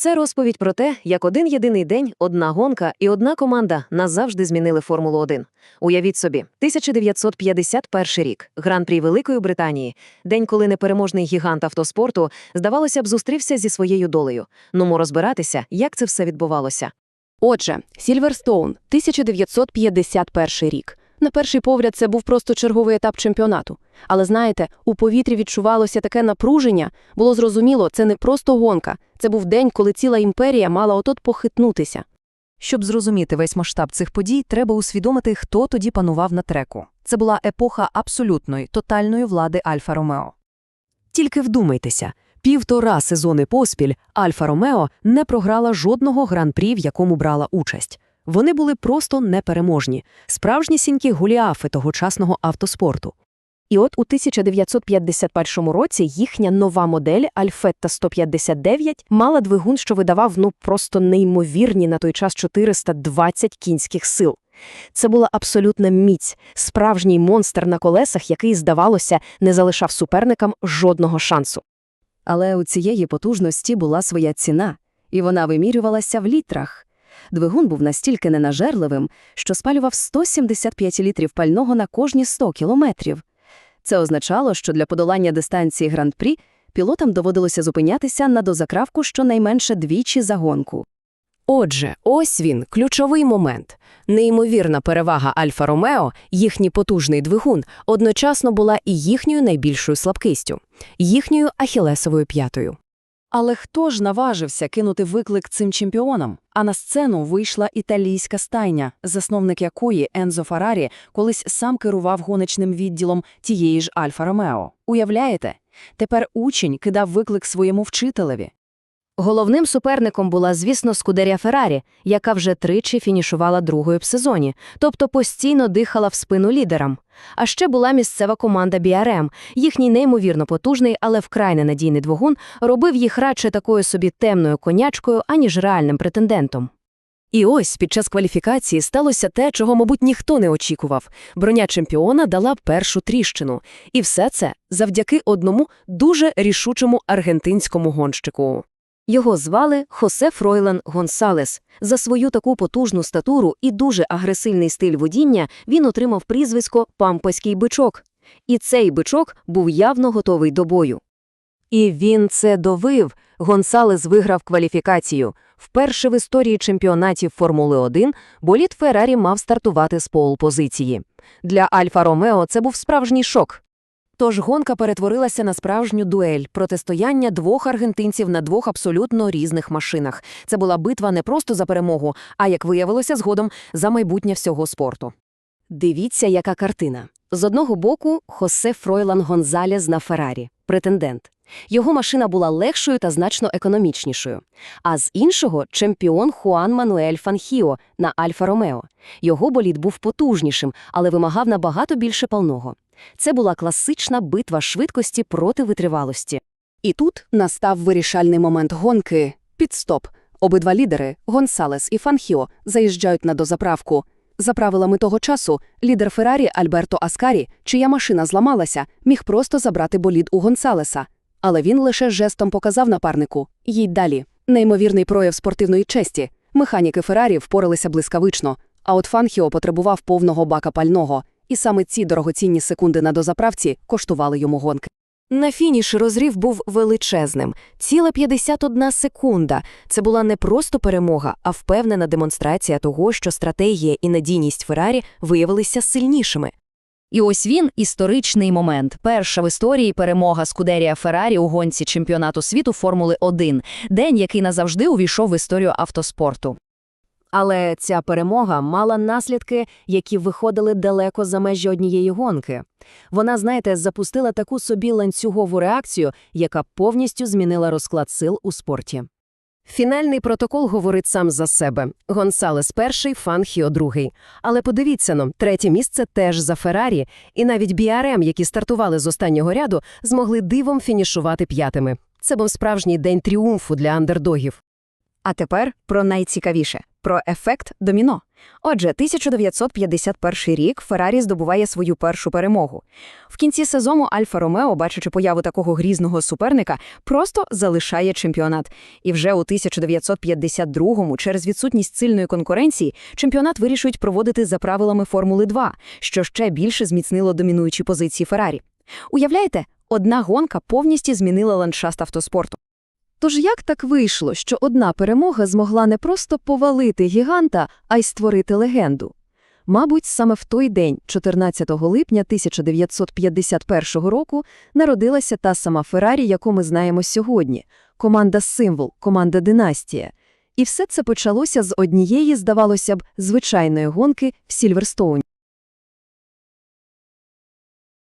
Це розповідь про те, як один єдиний день, одна гонка і одна команда назавжди змінили Формулу 1. Уявіть собі, 1951 рік, гран-прі Великої Британії, день, коли непереможний гігант автоспорту, здавалося б, зустрівся зі своєю долею. Нумо розбиратися, як це все відбувалося. Отже, Сільверстоун, 1951 рік. На перший погляд, це був просто черговий етап чемпіонату. Але знаєте, у повітрі відчувалося таке напруження. Було зрозуміло, це не просто гонка. Це був день, коли ціла імперія мала отот похитнутися. Щоб зрозуміти весь масштаб цих подій, треба усвідомити, хто тоді панував на треку. Це була епоха абсолютної, тотальної влади Альфа Ромео. Тільки вдумайтеся, півтора сезони поспіль Альфа Ромео не програла жодного гран-прі, в якому брала участь. Вони були просто непереможні, справжні сінькі гуліафи тогочасного автоспорту. І от у 1951 році їхня нова модель Альфетта 159 мала двигун, що видавав ну просто неймовірні на той час 420 кінських сил. Це була абсолютна міць, справжній монстр на колесах, який, здавалося, не залишав суперникам жодного шансу. Але у цієї потужності була своя ціна, і вона вимірювалася в літрах. Двигун був настільки ненажерливим, що спалював 175 літрів пального на кожні 100 кілометрів. Це означало, що для подолання дистанції Гран-прі пілотам доводилося зупинятися на дозаправку щонайменше двічі за гонку. Отже, ось він, ключовий момент. Неймовірна перевага Альфа Ромео, їхній потужний двигун, одночасно була і їхньою найбільшою слабкістю, їхньою ахілесовою п'ятою. Але хто ж наважився кинути виклик цим чемпіонам? А на сцену вийшла італійська стайня, засновник якої Ензо Фарарі колись сам керував гоночним відділом тієї ж Альфа Ромео. Уявляєте? Тепер учень кидав виклик своєму вчителеві. Головним суперником була, звісно, Скудерія Феррарі, яка вже тричі фінішувала другою в сезоні, тобто постійно дихала в спину лідерам. А ще була місцева команда BRM. Їхній неймовірно потужний, але вкрай ненадійний двигун робив їх радше такою собі темною конячкою, аніж реальним претендентом. І ось під час кваліфікації сталося те, чого, мабуть, ніхто не очікував. Броня чемпіона дала першу тріщину. І все це завдяки одному дуже рішучому аргентинському гонщику. Його звали Хосе Фройлан Гонсалес. За свою таку потужну статуру і дуже агресивний стиль водіння він отримав прізвисько «Пампаський бичок». І цей бичок був явно готовий до бою. І він це довив. Гонсалес виграв кваліфікацію. Вперше в історії чемпіонатів Формули-1 болід Феррарі мав стартувати з пол-позиції. Для Альфа Ромео це був справжній шок. Тож гонка перетворилася на справжню дуель, протистояння двох аргентинців на двох абсолютно різних машинах. Це була битва не просто за перемогу, а як виявилося згодом за майбутнє всього спорту. Дивіться, яка картина. З одного боку Хосе Фройлан Гонзалес на Феррарі, претендент. Його машина була легшою та значно економічнішою. А з іншого чемпіон Хуан Мануель Фанхіо на Альфа Ромео. Його болід був потужнішим, але вимагав набагато більше палного. Це була класична битва швидкості проти витривалості. І тут настав вирішальний момент гонки – підстоп. Обидва лідери, Гонсалес і Фанхіо, заїжджають на дозаправку. За правилами того часу, лідер Феррарі Альберто Аскарі, чия машина зламалася, міг просто забрати болід у Гонсалеса. Але він лише жестом показав напарнику – їдь далі. Неймовірний прояв спортивної честі. Механіки Феррарі впоралися блискавично, а от Фанхіо потребував повного бака пального. І саме ці дорогоцінні секунди на дозаправці коштували йому гонки. На фініші розрив був величезним. Ціла 51 секунда. Це була не просто перемога, а впевнена демонстрація того, що стратегія і надійність Феррарі виявилися сильнішими. І ось він історичний момент. Перша в історії перемога Скудерія Феррарі у гонці чемпіонату світу Формули 1, день, який назавжди увійшов в історію автоспорту. Але ця перемога мала наслідки, які виходили далеко за межі однієї гонки. Вона, знаєте, запустила таку собі ланцюгову реакцію, яка повністю змінила розклад сил у спорті. Фінальний протокол говорить сам за себе. Гонсалес перший, Фанхіо другий. Але подивіться но, третє місце теж за Феррарі, і навіть BRM, які стартували з останнього ряду, змогли дивом фінішувати п'ятими. Це був справжній день тріумфу для андердогів. А тепер про найцікавіше – про ефект доміно. Отже, 1951 рік Феррарі здобуває свою першу перемогу. В кінці сезону Альфа Ромео, бачачи появу такого грізного суперника, просто залишає чемпіонат. І вже у 1952-му, через відсутність сильної конкуренції, чемпіонат вирішують проводити за правилами Формули-2, що ще більше зміцнило домінуючі позиції Феррарі. Уявляєте, одна гонка повністю змінила ландшафт автоспорту. Тож як так вийшло, що одна перемога змогла не просто повалити гіганта, а й створити легенду? Мабуть, саме в той день, 14 липня 1951 року, народилася та сама Феррарі, яку ми знаємо сьогодні – команда «Символ», команда «Династія». І все це почалося з однієї, здавалося б, звичайної гонки в Сільверстоуні.